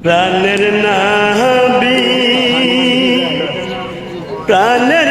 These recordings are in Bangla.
প্রাণের নাবি প্রাণের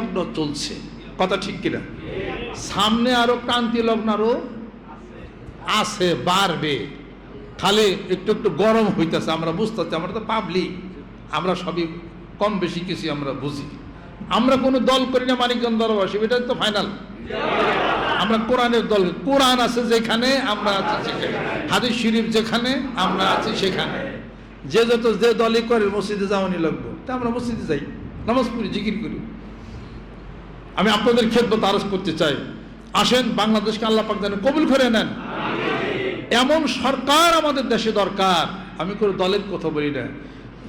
লগ্ন চলছে। কথা ঠিক কিনা? সামনে আরও ক্রান্তি লগ্ন আরও আছে, বাড়বে। খালি একটু একটু গরম হইতেছে, আমরা বুঝতেছি, আমরা তো পাবলিক আমরা সবই কম বেশি কিছু আমরা বুঝি। আমরা কোনো দল করি না, মানিকগঞ্জ দলবাসী, এটা তো ফাইনাল আমরা কোরআনের দল, কোরআন আছে যেখানে, আমরা আছি সেখানে। হাদিস শরীফ যেখানে, আমরা আছি সেখানে। যে যত, যে দলই করে, মসজিদে যাওয়ানি লাগবো। তা আমরা মসজিদে যাই, নামাজ পড়ি, জিকির করি। আমি আপনাদের খেদমত আরজ করতে চাই। আসেন, বাংলাদেশকে আল্লাহ পাক যেন কবুল করে নেন। এমন সরকার আমাদের দেশে দরকার। আমি কোনো দলের কথা বলি না।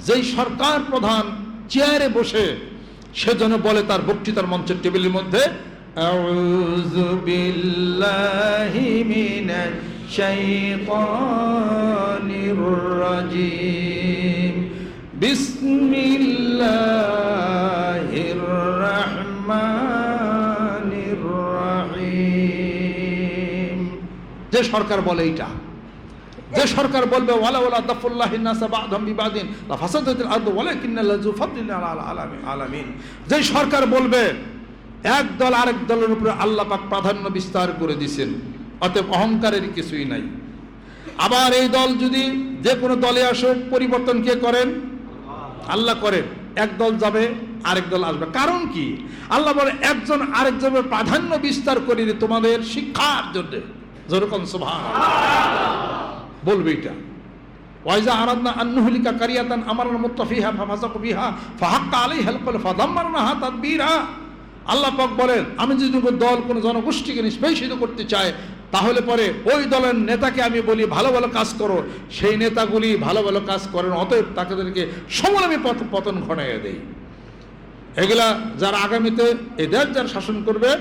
যেই সরকার প্রধান চেয়ারে বসে, সে যেন বলে তার বক্তৃতার মঞ্চের টেবিলের মধ্যে, আউযু যে সরকার বলে এইটা, যে সরকার বলবে, ওয়ালা ওয়ালা দাফুল্লাহি বিবাদিন আলামিন। যে সরকার বলবে, এক দল আরেক দলের উপরে আল্লাহ পাক প্রাধান্য বিস্তার করে দিছেন, অতএব অহংকারের কিছুই নাই। আবার এই দল যদি যে কোনো দলে আসুক, পরিবর্তন কে করেন? আল্লাহ করেন। এক দল যাবে, আরেক দল আসবে। কারণ কি? আল্লাহ বলে, একজন আরেকজনের প্রাধান্য বিস্তার করে দিই তোমাদের শিক্ষার জন্য। যেরকম সুবহান বলবে এটা। ওয়াইজা আরাদনা আন্নুহলিকা কারিয়াতান আমারার মুত্তাফিহা ফাফাসাকু বিহা ফাহাক্কা আলাইহাল কল ফাদাম্মারনাহা তাদবীরা। আল্লাহ পাক বলেন, আমি যদি কোনো দল, কোনো জনগোষ্ঠীকে নিষ্পেষিত করতে চাই, তাহলে পরে ওই দলের নেতাকে আমি বলি, ভালো ভালো কাজ করো। সেই নেতাগুলি ভালো ভালো কাজ করেন, অতএব তাদেরকে পত- পতন ঘটাইয়া দেই। এগুলা যারা আগামীতে এই দেশ যারা শাসন করবে,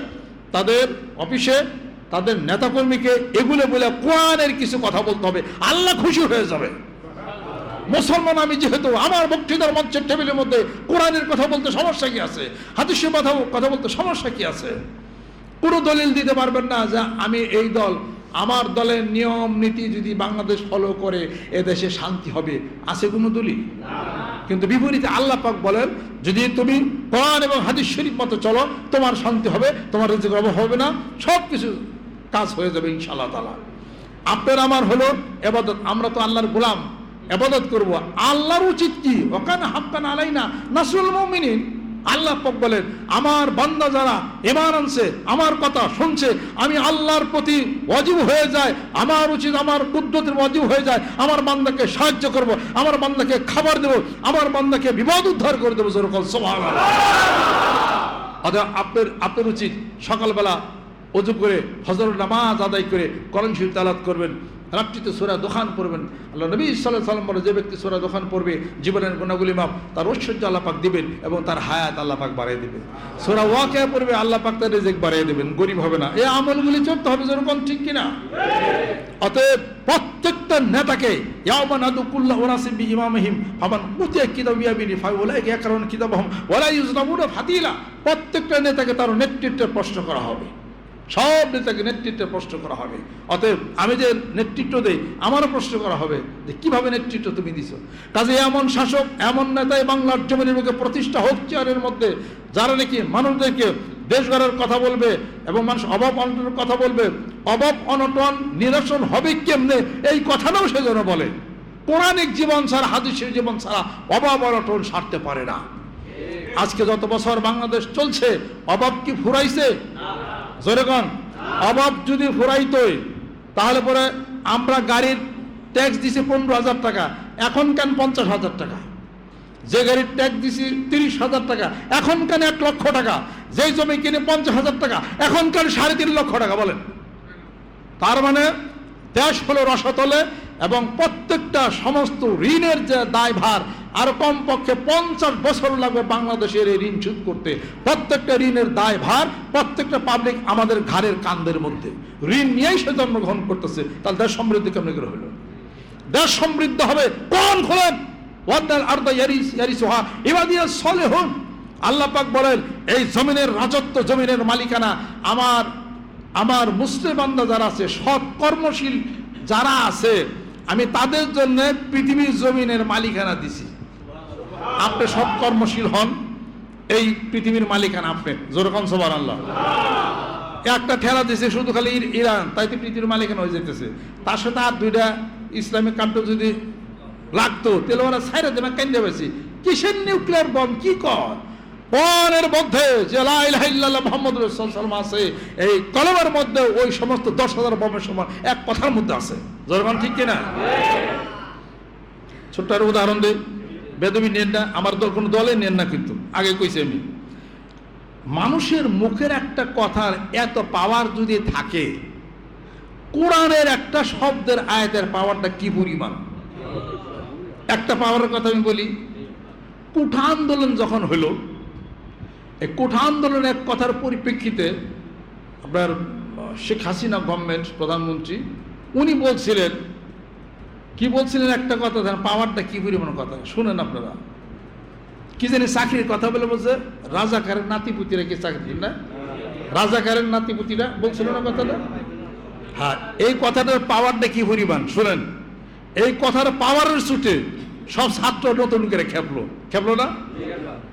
তাদের অফিসে তাদের নেতাকর্মীকে এগুলো বলে কোরআনের কিছু কথা বলতে হবে। আল্লাহ খুশি হয়ে যাবে। মুসলমান আমি যেহেতু, আমার বক্তৃতার মঞ্চের টেবিলের মধ্যে কোরআনের কথা বলতে সমস্যা কি আছে? হাদিসের কথা কথা বলতে সমস্যা কি আছে? কোনো দলিল দিতে পারবেন না যে আমি এই দল, আমার দলের নিয়ম, নীতি যদি বাংলাদেশ ফলো করে এ দেশে শান্তি হবে। আছে কোনো দলিল? কিন্তু বিপরীতে আল্লাহ পাক বলেন, যদি তুমি কোরআন এবং হাদিস শরীফ মতো চলো, তোমার শান্তি হবে, তোমার অভাব হবে না সব কিছু কাজ হয়ে যাবে ইনশাআল্লাহ তালা আপনার আমার হলো এবাদত, আমরা তো আল্লাহর গোলাম, এবাদত করব। আল্লাহর উচিত কি? ওখানে হাক্কান আলাই না নাসরুল মুমিনিন। আল্লাহ পাক বলেন, আমার বান্দা যারা ইমান আনছে, আমার কথা শুনছে, আমি আল্লাহর প্রতি ওয়াজিব হয়ে যায়, আমার উচিত, আমার কুদ্দতের ওয়াজিব হয়ে যায়, আমার বান্দাকে সাহায্য করব, আমার বান্দাকে খাবার দেব, আমার বান্দাকে বিপদ উদ্ধার করে দেবো। যেরকম অতএব আপনার আপনার উচিত সকালবেলা অজু করে হজর নামাজ আদায় করে করণ তালাত করবেন, রাত্রিতে সোরা দোকান পড়বেন। আল্লাহ নবী সাল্লাহ সাল্লাম বলে, যে ব্যক্তি সোরা দোকান পড়বে, জীবনের গুণাগুলি মাপ তার ঐশ্বর্য আল্লাহ পাক দিবেন এবং তার হায়াত আল্লাহ পাক বাড়িয়ে দিবেন। সোরা ওয়াকে পড়বে, আল্লাহ পাক তার রেজেক বাড়িয়ে দেবেন। গরিব হবে না। এই আমলগুলি চলতে হবে যেরকম, ঠিক কিনা? অতএব প্রত্যেকটা নেতাকে ইয়ামান আদুকুল্লাহ ওরাসিম বি ইমামহিম, ফামান উতিয়া কিতাব ইয়াবিনি ফাউলাইকা ইয়াকরাউন কিতাবহুম, ওয়ালা ইউজলামুনা ফাদিলা প্রত্যেকটা নেতাকে তার নেতৃত্বের প্রশ্ন করা হবে। সব নেতাকে নেতৃত্বে প্রশ্ন করা হবে। অতএব আমি যে নেতৃত্ব দেই, আমারও প্রশ্ন করা হবে যে কীভাবে নেতৃত্ব তুমি দিছো? কাজে এমন শাসক, এমন নেতাই বাংলার জমিনের মুখে প্রতিষ্ঠা হোক চেয়ারের মধ্যে, যারা নাকি মানুষদেরকে দেশ গড়ার কথা বলবে এবং মানুষ অভাব অনটনের কথা বলবে, অভাব অনটন নিরসন হবে কেমনে? এই কথাটাও সে যেন বলে। পৌরাণিক জীবন ছাড়া, হাদিসের জীবন ছাড়া অভাব অনটন সারতে পারে না। আজকে যত বছর বাংলাদেশ চলছে, অভাব কি ফুরাইছে? যেরকম অভাব যদি ফুরাইতই তাহলে পরে আমরা গাড়ির ট্যাক্স দিছি পনেরো হাজার টাকা, এখন কেন পঞ্চাশ হাজার টাকা? যে গাড়ির ট্যাক্স দিছি তিরিশ হাজার টাকা, এখন কেন এক লক্ষ টাকা? যেই জমি কিনে পঞ্চাশ হাজার টাকা, এখন কেন সাড়ে তিন লক্ষ টাকা বলেন? তার মানে দেশ হলো রসাতলে এবং প্রত্যেকটা সমস্ত ঋণের যে দায়ভার আর কমপক্ষে পঞ্চাশ বছর লাগবে বাংলাদেশের এই ঋণ শোধ করতে। প্রত্যেকটা ঋণের দায় ভার প্রত্যেকটা পাবলিক আমাদের ঘাড়ের কান্দের মধ্যে। ঋণ নিয়েই সে জন্মগ্রহণ করতেছে। তাহলে দেশ সমৃদ্ধি কেমন করে হলো? দেশ সমৃদ্ধ হবে কোন খোলেন? আল্লাহ পাক বলেন, এই জমিনের রাজত্ব জমিনের মালিকানা আমার আমার মুসলিম বান্দা যারা আছে, সৎ কর্মশীল যারা আছে, আমি তাদের জন্য পৃথিবীর জমিনের মালিকানা দিছি। আপনি সৎ কর্মশীল হন, এই পৃথিবীর মালিকানা আপনি। যেরকম সবার আল্লাহ একটা ঠেলা দিছে শুধু খালি ইর- ইরান তাইতে পৃথিবীর মালিকানা হয়ে যেতেছে তার সাথে আর দুইটা ইসলামিক কান্ট্রি যদি লাগতো, তাহলে ওরা সাইরা দেবে কেন্দ্রে বেশি কিসের নিউক্লিয়ার বম কি কর? পরের মধ্যে যে লাইল্লাহ মোহাম্মদ আছে, এই কলমের মধ্যে ওই সমস্ত দশ হাজার বমের সমান এক কথার মধ্যে আছে। জরমান ঠিক কিনা? ছোট্ট একটা উদাহরণ দিই। বেদবি নেন না, আমার দল কোনো দলে নেন না কিন্তু। আগে কইছি আমি। মানুষের মুখের একটা কথার এত পাওয়ার যদি থাকে, কোরআনের একটা শব্দের আয়াতের পাওয়ারটা কি পরিমাণ? একটা পাওয়ারের কথা আমি বলি কুঠা আন্দোলন যখন হলো, এই কুঠা আন্দোলন এক কথার পরিপ্রেক্ষিতে আপনার শেখ হাসিনা গভর্নমেন্ট প্রধানমন্ত্রী, উনি বলছিলেন কি বলছিলেন একটা কথা দেন পাওয়ারটা কি পরিমাণ কথা? শুনেন আপনারা। কি জানি চাকরির কথা বলে বলছে, রাজাকারের নাতিপুতিরা কি চাকরি না? রাজাকারের নাতিপুতিরা বলছিল না কথাটা? হ্যাঁ এই কথাটার পাওয়ারটা কি পরিমাণ? শুনেন। এই কথার পাওয়ারের ছুটে সব ছাত্র নতুন করে খেপলো। খেপলো না?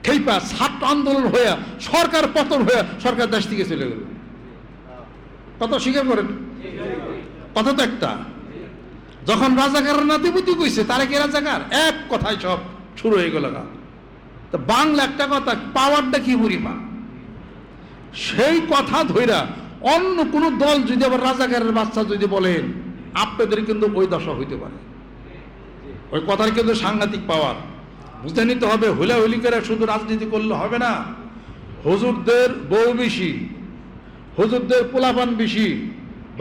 খেইপা, ছাত্র আন্দোলন হয়ে সরকার পতন হয়ে সরকার দেশ থেকে চলে গেল। কথা স্বীকার করেন? কথা তো একটা। যখন রাজাকারের নাতিপুতি কইছে, তারা কি রাজাকার? এক কথায় সব শুরু হয়ে গেল তো বাংলা একটা কথা পাওয়ারটা কি পরিমাণ? সেই কথা ধইরা অন্য কোন দল যদি আবার রাজাকারের বাচ্চা যদি বলেন, আপনাদের কিন্তু ওই দশা হইতে পারে। ওই কথার কিন্তু সাংঘাতিক পাওয়ার বুঝতে নিতে হবে, হুলাহুলি করে শুধু রাজনীতি করলে হবে না। হুজুরদের বউ বেশি, হুজুরদের পোলাপান বেশি,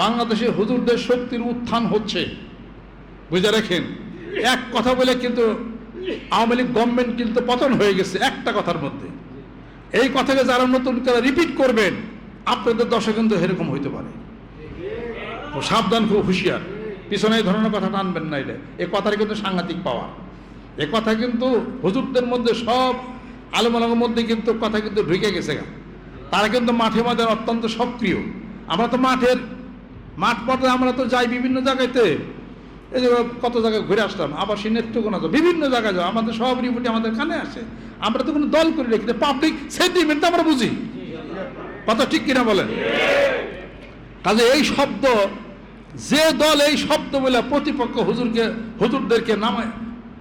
বাংলাদেশে হুজুরদের শক্তির উত্থান হচ্ছে। বুঝে রাখেন? এক কথা বলে কিন্তু আওয়ামী লীগ গভর্নমেন্ট কিন্তু পতন হয়ে গেছে একটা কথার মধ্যে। এই কথাকে যারা নতুন করে রিপিট করবেন, আপনাদের দশা কিন্তু এরকম হইতে পারে। সাবধান, খুব হুঁশিয়ার। পিছনে এই ধরনের কথা টানবেন না এটা। এই কথাটা কিন্তু সাংঘাতিক পাওয়া এ কথা কিন্তু হুজুরদের মধ্যে সব আলমালামের মধ্যে কিন্তু কথা কিন্তু ঢুকে গেছে তারা কিন্তু মাঠে মাঠে অত্যন্ত সক্রিয়। আমরা তো মাঠের, মাঠ পথে আমরা তো যাই বিভিন্ন জায়গাতে। এই যে কত জায়গায় ঘুরে আসলাম আবার সে নেত্রকোনা তো বিভিন্ন জায়গায় যাও আমাদের সব রিপোর্টে আমাদের কানে আসে। আমরা তো কোনো দল করে রেখি পাবলিক সেন্টিমেন্ট আমরা বুঝি। কথা ঠিক কিনা বলেন? কাজে এই শব্দ, যে দল এই শব্দ বলে প্রতিপক্ষ হুজুরকে, হুজুরদেরকে নামায়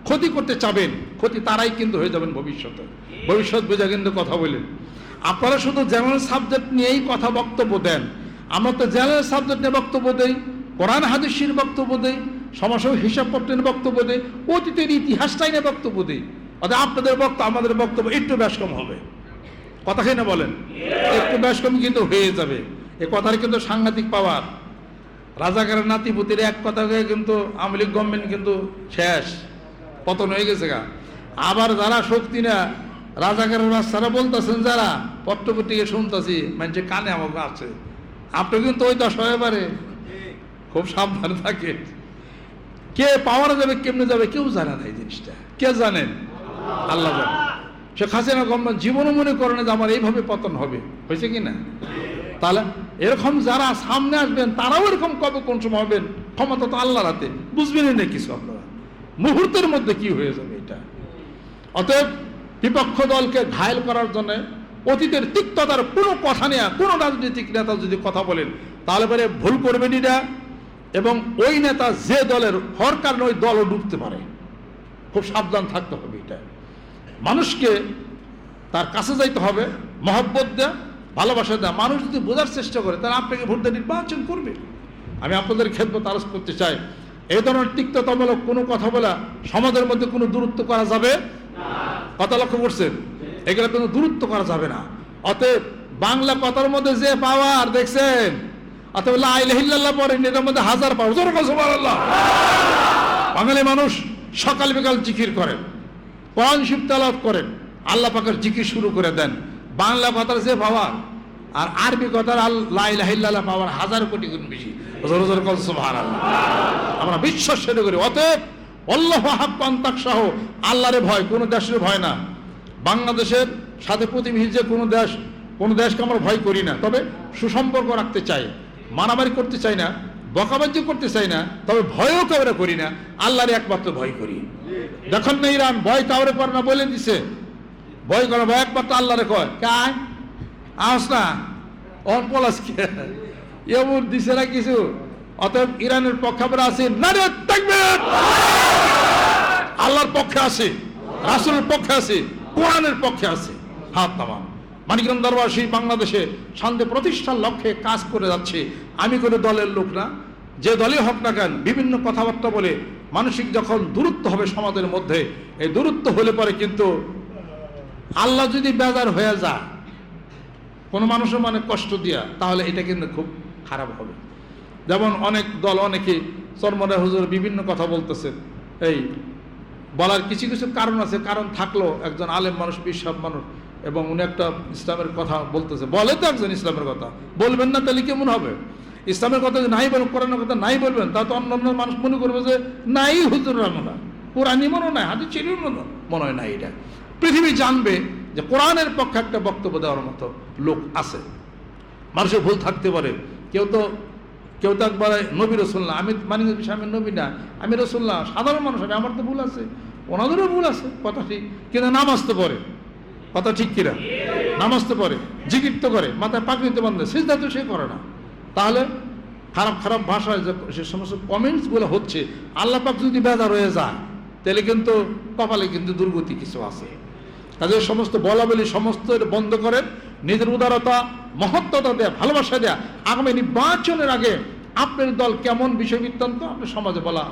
ক্ষতি করতে চাবেন, ক্ষতি তারাই কিন্তু হয়ে যাবেন ভবিষ্যতে। ভবিষ্যৎ বোঝা কিন্তু কথা বলেন। আপনারা শুধু জেনারেল সাবজেক্ট নিয়েই কথা বক্তব্য দেন। আমরা তো জেনারেল সাবজেক্ট নিয়ে বক্তব্য দেই, কোরআন হাদিসির বক্তব্য দেই সমাজসহ হিসাবপত্রের বক্তব্য দেই অতীতের ইতিহাসটাই নিয়ে বক্তব্য দিই অর্থাৎ আপনাদের বক্তব্য আমাদের বক্তব্য একটু বেশ কম হবে। কথা খেয়ে না বলেন? একটু বেশ কম কিন্তু হয়ে যাবে। এ কথার কিন্তু সাংঘাতিক পাওয়ার। রাজাকারের নাতিপুতির এক কথাকে কিন্তু আওয়ামী লীগ গভর্নমেন্ট কিন্তু শেষ পতন হয়ে গেছে গা। আবার যারা শক্তি না রাজাকারের বাচ্চারা বলতেছেন যারা পত্রপত্রিকে শুনতেছি মানে কানে আমাকে আছে। আপনি কিন্তু ওই দশ হয়ে পারে। খুব সাবধানে থাকে কে পাওয়ার যাবে, কেমনে যাবে, কেউ জানে না এই জিনিসটা। কে জানেন আল্লাহ জানেন শেখ হাসিনা গভর্নমেন্ট জীবনও মনে করে না যে আমার এইভাবে পতন হবে। হয়েছে কি না? তাহলে এরকম যারা সামনে আসবেন, তারাও এরকম কবে কোন সময় হবেন? ক্ষমতা তো আল্লাহর হাতে। বুঝবেনই না কিছু আপনারা। মুহূর্তের মধ্যে কি হয়ে যাবে এটা? অতএব বিপক্ষ দলকে ঘায়ল করার জন্য অতীতের তিক্ততার কোনো কথা নেয়া, কোনো রাজনৈতিক নেতা যদি কথা বলেন, তাহলে পরে ভুল করবেন এটা এবং ওই নেতা যে দলের হর কারণে ওই দলও ডুবতে পারে। খুব সাবধান থাকতে হবে এটা। মানুষকে তার কাছে যাইতে হবে, মহব্বত দেয়া, ভালোবাসা দেয়া। মানুষ যদি বোঝার চেষ্টা করে, তাহলে আপনাকে ভোট দিয়ে নির্বাচন করবে। আমি আপনাদের খেদমত তারস করতে চাই। এই ধরনের তিক্ততামূলক কোনো কথা বলা সমাজের মধ্যে কোনো দূরত্ব করা যাবে? কথা লক্ষ্য করছেন? এগুলো কোনো দূরত্ব করা যাবে না। অতএব বাংলা কথার মধ্যে যে পাওয়ার, দেখছেন? অতএব লাইল্লাহ পড়েন এটার মধ্যে হাজার আল্লাহ বাঙালি মানুষ সকাল বিকাল জিকির করেন, কোরআন শিব করেন, আল্লাহ পাকের জিকির শুরু করে দেন। বাংলা কথার যে পাওয়ার আর আরবি কথার আল্লাহ পাওয়ার হাজার কোটি গুণ বেশি। আমরা বিশ্বাস সেরে করি। অতএব অল্লাহ হাক্কান্তাক সহ আল্লাহরে ভয়, কোনো দেশের ভয় না। বাংলাদেশের সাথে প্রতিবেশী যে কোনো দেশ, কোনো দেশকে আমরা ভয় করি না। তবে সুসম্পর্ক রাখতে চাই। মারামারি করতে চাই না বকাবাজ্য করতে চাই না, তবে ভয়ও কাউরে করি না, আল্লাহরে একমাত্র ভয় করি। দেখুন না ইরান, ভয় কাউরে করে না বলে দিছে। ভয় করে ভয় একমাত্র আল্লাহরে কয়। কায় আস না? অন পলাশ কে? এমন দিছে না কিছু? অতএব ইরানের পক্ষে আমরা আছি, নারে তাকবীর। আল্লাহর পক্ষে আছে, রাসূলের পক্ষে আছে, কোরআনের পক্ষে আছে। হাত নামান। মানিকগঞ্জ দরবারসী বাংলাদেশে শান্তি প্রতিষ্ঠার লক্ষ্যে কাজ করে যাচ্ছে। আমি কোনো দলের লোক না। যে দলই হোক না কেন, বিভিন্ন কথাবার্তা বলে মানসিক যখন দূরত্ব হবে সমাজের মধ্যে, এই দূরত্ব হলে পরে কিন্তু আল্লাহ যদি বেজার হয়ে যায়, কোনো মানুষের মানে কষ্ট দিয়া, তাহলে এটা কিন্তু খুব খারাপ হবে। যেমন অনেক দল, অনেকে চরমরা হুজুর বিভিন্ন কথা বলতেছে। এই বলার কিছু কিছু কারণ আছে। কারণ থাকল একজন আলেম মানুষ বিশ্বাস মানুষ। এবং উনি একটা ইসলামের কথা বলতেছে। বলে তো একজন ইসলামের কথা। বলবেন না তাহলে কেমন হবে? ইসলামের কথা নাই বলেন, কোরআনের কথা নাই বলবেন, তা তো অন্য অন্য মানুষ মনে করবে যে নাই হুজুর মনে কোরআনই মনে নাই হাতে ছিল মনে মনে হয় না এটা। পৃথিবী জানবে যে কোরআনের পক্ষে একটা বক্তব্য দেওয়ার মতো লোক আছে। মানুষের ভুল থাকতে পারে। কেউ তো কেউ তো একবার নবী রসুল্লাহ আমি মানি আমি নবী না, আমি রসুল্লাহ সাধারণ মানুষ আমি আমার তো ভুল আছে। ওনাদেরও ভুল আছে কথাটি কিন্তু নামাজ তো পড়ে। কথা ঠিক কিনা? নামাজ তো পড়ে, জিকির তো করে, মাথায় পাকড়িতে বান্ধে সিজদা তো সে করে না। তাহলে খারাপ খারাপ ভাষায় যে সে সমস্ত কমেন্টসগুলো হচ্ছে, আল্লাহ পাক যদি বেজার রয়ে যায়, তাহলে কিন্তু কপালে কিন্তু দুর্গতি কিছু আছে। তাদের সমস্ত বলা বলি সমস্ত বন্ধ করেন নিজের উদারতা, মহত্বতা দেয়া, ভালোবাসা দেয়া, আগামী নির্বাচনের আগে আপনার দল কেমন বিষয় বৃত্তান্ত, আপনি সমাজে বলা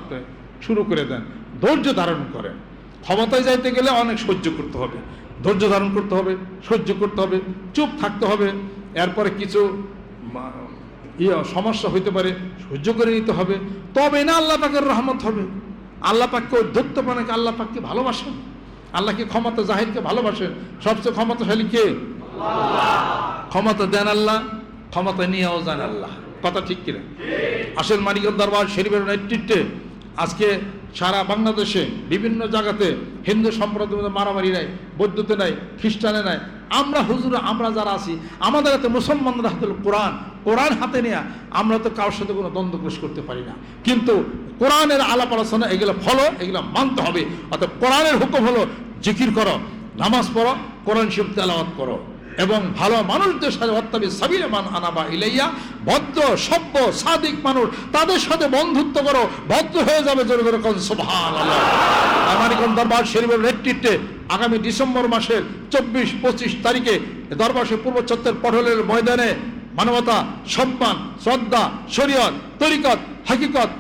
শুরু করে দেন, ধৈর্য ধারণ করেন। ক্ষমতায় যাইতে গেলে অনেক সহ্য করতে হবে। ধৈর্য ধারণ করতে হবে, সহ্য করতে হবে, চুপ থাকতে হবে, এরপরে কিছু ইয়ে সমস্যা হইতে পারে, সহ্য করে নিতে হবে। তবে না আল্লাহ পাকের রহমত হবে। আল্লাহ পাককে ধৈর্য পানাকে আল্লাহ পাককে ভালোবাসেন। আল্লাহকে ক্ষমতা জাহিরকে ভালোবাসেন। সবচেয়ে ক্ষমতাশালী কে? ক্ষমতা দেন আল্লাহ, ক্ষমতা নিয়েও যান আল্লাহ। কথা ঠিক কিনা? আসেন মানিকগঞ্জ দরবার শরীফের নেতৃত্বে আজকে সারা বাংলাদেশে বিভিন্ন জায়গাতে হিন্দু সম্প্রদায়ের মধ্যে মারামারি নাই বৈদ্যুতে নাই, খ্রিস্টানে নাই। আমরা হুজুরা, আমরা যারা আছি, আমাদের হাতে মুসলমানদের হাতে কোরআন। কোরআন হাতে নেয়া আমরা তো কারোর সাথে কোনো দ্বন্দ্ব ক্রোশ করতে পারি না। কিন্তু কোরআনের আলাপ আলোচনা, এগুলো ফলো, এগুলো মানতে হবে। অর্থাৎ কোরআনের হুকুম হলো জিকির করো, নামাজ পড়ো, কোরআন শিব তেলাওয়াত করো। এবং ভালো মানুষদের সাথে অত্যাবি সাবিরে মান আনাবা ইলাইয়া, ভদ্র, সভ্য, সাদিক মানুষ, তাদের সাথে বন্ধুত্ব করো, ভদ্র হয়ে যাবে সুবহান আমারিকন দরবার শরীফের নেতৃত্বে আগামী ডিসেম্বর মাসের চব্বিশ, পঁচিশ তারিখে শরীফ পূর্ব চত্বর পটলের ময়দানে মানবতা, সম্মান, শ্রদ্ধা, শরীয়ত, তরিকত, হাকিকত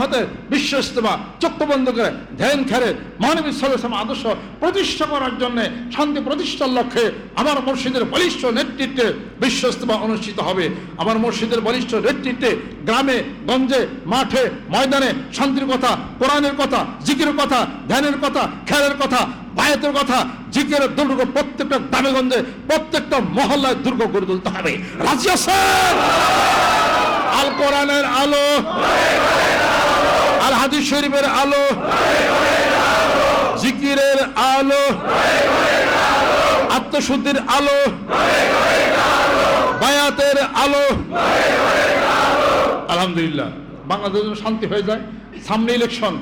হাতে বিশ্ব ইস্তেমা চক্ষু বন্ধ করে ধ্যান খেরে মানবী সাল্লাম আদর্শ প্রতিষ্ঠা করার জন্য শান্তি প্রতিষ্ঠার লক্ষ্যে আমার মসজিদের বলিষ্ঠ নেতৃত্বে বিশ্ব ইস্তেমা অনুষ্ঠিত হবে। আমার মসজিদের বলিষ্ঠ নেতৃত্বে গ্রামে, গঞ্জে, মাঠে, ময়দানে শান্তির কথা, কোরআনের কথা, জিকিরের কথা, ধ্যানের কথা খেলের কথা, বায়াতের কথা জিকের দুর্গ প্রত্যেকটা দামেগঞ্জে প্রত্যেকটা মহল্লায় দুর্গ গড়ে তুলতে হবে। রাজি আছেন? আল কোরআনের আলো। আল হাদিস শরীফের আলো। জিকিরের আলো। আত্মশুদ্ধির আলো। বায়াতের আলো। আলহামদুলিল্লাহ। বাংলাদেশ যেন শান্তি হয়ে যায়। সামনে ইলেকশন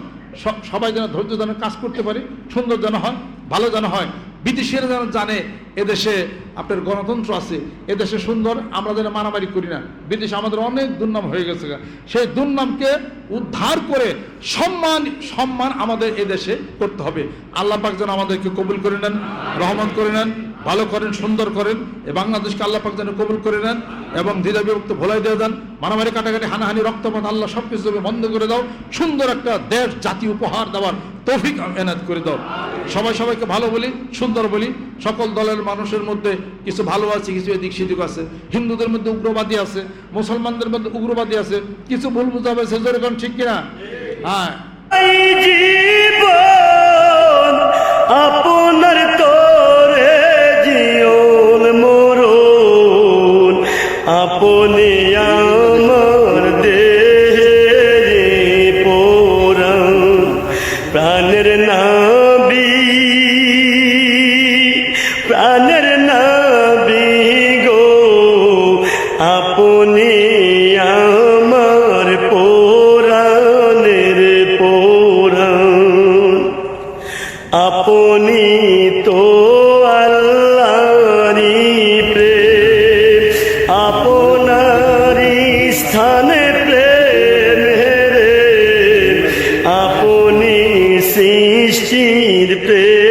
সবাই যেন ধৈর্য যেন কাজ করতে পারে, সুন্দর যেন হয়, ভালো যেন হয়। বিদেশিরা যেন জানে, এদেশে আপনার গণতন্ত্র আছে, এদেশে সুন্দর, আমরা যেন মারামারি করি না। বিদেশে আমাদের অনেক দুর্নাম হয়ে গেছে সেই দুর্নামকে উদ্ধার করে সম্মান সম্মান আমাদের এদেশে করতে হবে। আল্লাহ পাক যেন আমাদেরকে কবুল করে নেন, রহমত করে নেন, ভালো করেন, সুন্দর করেন বাংলাদেশকে আল্লাহ পাক যেন কবুল করে নেন এবং দ্বিধা বিভক্ত ভোলাই দিয়ে দেন। মারামারি, কাটাকাটি, হানাহানি, রক্তপাত, আল্লাহ সব কিছু বন্ধ করে দাও। সুন্দর একটা দেশ, জাতি উপহার দেওয়ার তৌফিক এনায়ত করে দাও। সবাই সবাইকে ভালো বলি, সুন্দর বলি। সকল দলের মানুষের মধ্যে কিছু ভালো আছে, কিছু এদিক সেদিক আছে। হিন্দুদের মধ্যে উগ্রবাদী আছে, মুসলমানদের মধ্যে উগ্রবাদী আছে। কিছু ভুল বুঝাবে, সে যেরকম ঠিক কিনা? হ্যাঁ। আপনার তোরে জীবন মরণ, আপনি নাবি Yeah.